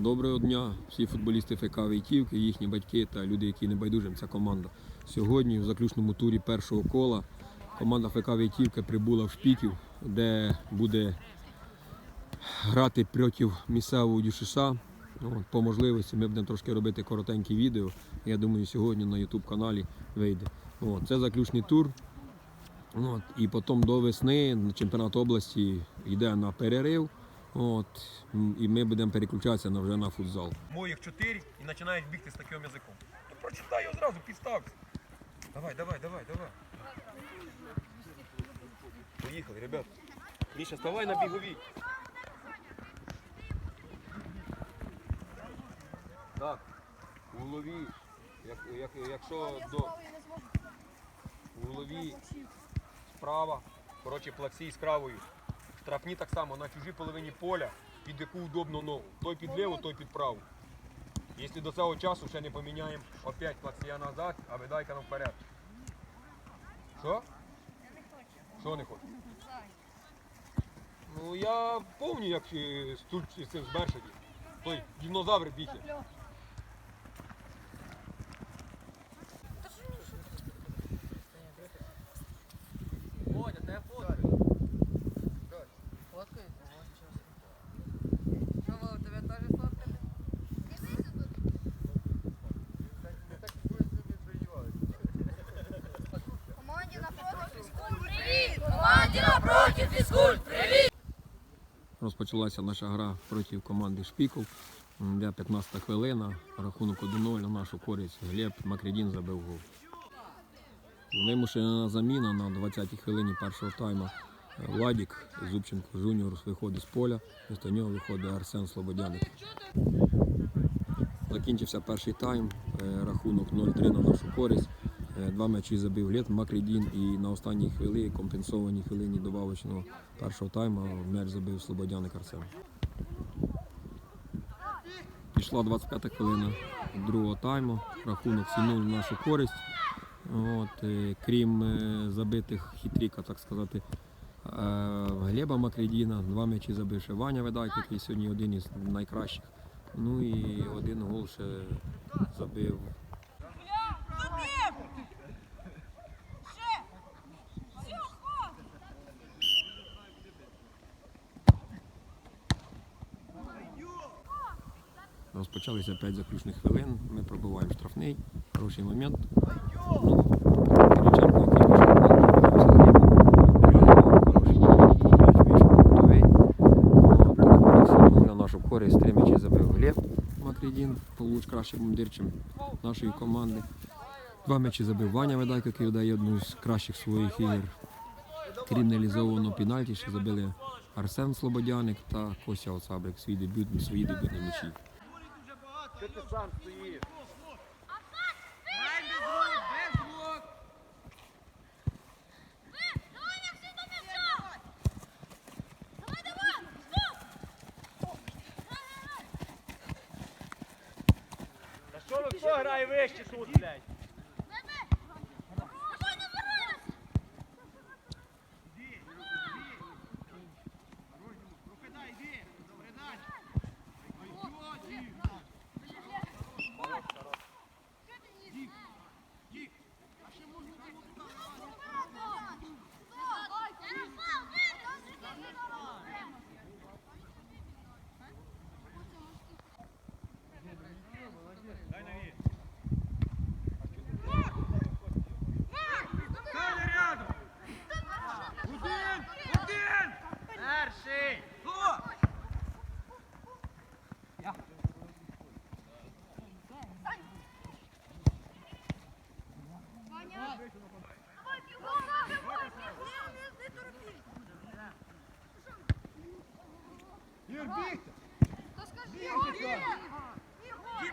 Доброго дня, всі футболісти ФК Вейтівки, їхні батьки та люди, які не байдужим, ця команда. Сьогодні в заключному турі першого кола команда ФК Вейтівка прибула в Шпіків, де буде грати проти місцевого дюшиса. От, по можливості ми будемо трошки робити коротенькі відео. Я думаю, сьогодні на YouTube каналі вийде. От, це заключний тур. От, і потім до весни чемпіонат області йде на перерив. От, і ми будемо переключатися вже на футзал. Моїх чотири і починають бігти з таким язиком. Ну прочитай його зразу, підстався. Давай, давай, давай, давай. Поїхали, ребят. Міша, ставай на бігові. Так, у голові, як, як, якщо до у голові справа, коротше, плаксій з правою. Штрафні так само на чужій половині поля, під яку удобно ногу. Той під ліву, той під праву. Якщо до цього часу ще не поміняємо опять плаксія назад, а видайка нам вперед. Що? Що не хочеш? Ну я пам'ятаю, як е, з цим з Бершаді. Той динозавр бігає. Розпочалася наша гра проти команди Шпіков. Де 15 хвилина, рахунок 1-0 на нашу користь. Глеб Макрідін забив гол. Вимушена заміна на 20-й хвилині першого тайму. Е, Владік Зубченко Жуніор виходить з поля, після нього виходить Арсен Слободяник. Закінчився перший тайм, е, рахунок 0-3 на нашу користь. Е, Два м'ячі забив Глеб Макрідін і на останній хвилині, компенсованій хвилині добавочного першого тайму м'яч забив Слободяник Арсен. Пішла 25 хвилина другого тайму, рахунок 7-0 в нашу користь. От, е, крім е, забитих хитріка, так сказати, Глеба Макрідіна, два м'ячі забив ще Ваня Ведайко, який сьогодні один із найкращих. Ну і один гол ще забив Розпочалися 5 заключних хвилин. Ми пробиваємо штрафний. Хороший момент. На гол, хороший момент. М'яч вийшов готовий. От, рахунок 7-0 На нашу користь три м'ячі забив Глеб Макрідін, получ кращим бомбардирчим нашої команди. Два м'ячі забив Ваня Ведайко, який видає одну з кращих своїх ігор. Крім реалізованого пенальті, ще забили Арсен Слободяник та Костя Оцабрик свій дебют, свої дебютні м'ячі. Ти ти сам стоїш. Що ви хто грає вище тут, блядь? Перший!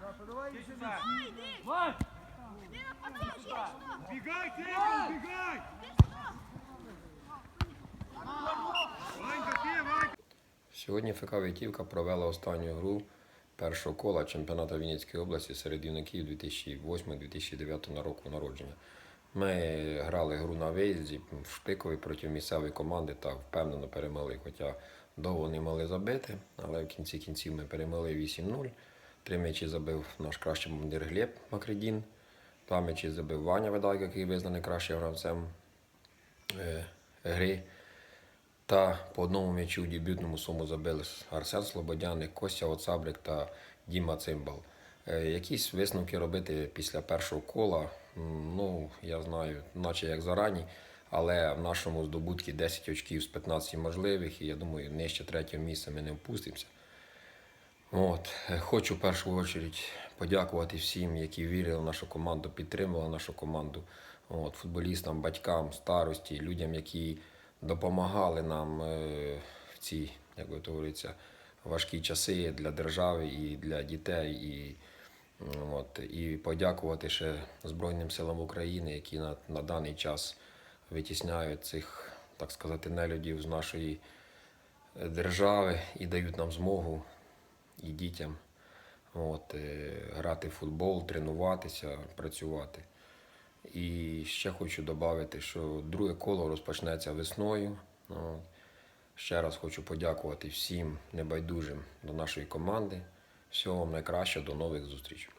Саша, давай пробуй. Нема Бегай, Тимон, бегай! Ты, Ванька! Сьогодні ФК Вітівка провела останню гру першого кола чемпіонату Вінницької області серед юнаків 2008-2009 року народження. Ми грали гру на виїзді в Шпикові проти місцевої команди та впевнено перемогли. Хоча довго не могли забити, але в кінці кінців ми перемогли 8-0. Три м'ячі забив наш кращий бомбардир Глеб Макредін. Два м'ячі забив Ваня Видайко, який визнаний кращим гравцем е, гри. Та по одному м'ячу у дебютному суму забили Арсен Слободяник, Костя Оцабрик та Діма Цимбал. Е, Якісь висновки робити після першого кола, ну, я знаю, наче як зарані, але в нашому здобутку 10 очків з 15 можливих, і я думаю, нижче третього місця ми не впустимося. От, хочу в першу чергу подякувати всім, які вірили в нашу команду, підтримували нашу команду. От, футболістам, батькам, старості, людям, які допомагали нам е, в ці, як би говориться, важкі часи для держави і для дітей. І, от, і подякувати ще Збройним силам України, які на, на даний час витісняють цих, так сказати, нелюдів з нашої держави і дають нам змогу і дітям от, е, грати в футбол, тренуватися, працювати. І ще хочу додати, що друге коло розпочнеться весною. Ще раз хочу подякувати всім небайдужим до нашої команди. Всього вам найкраще, до нових зустрічей.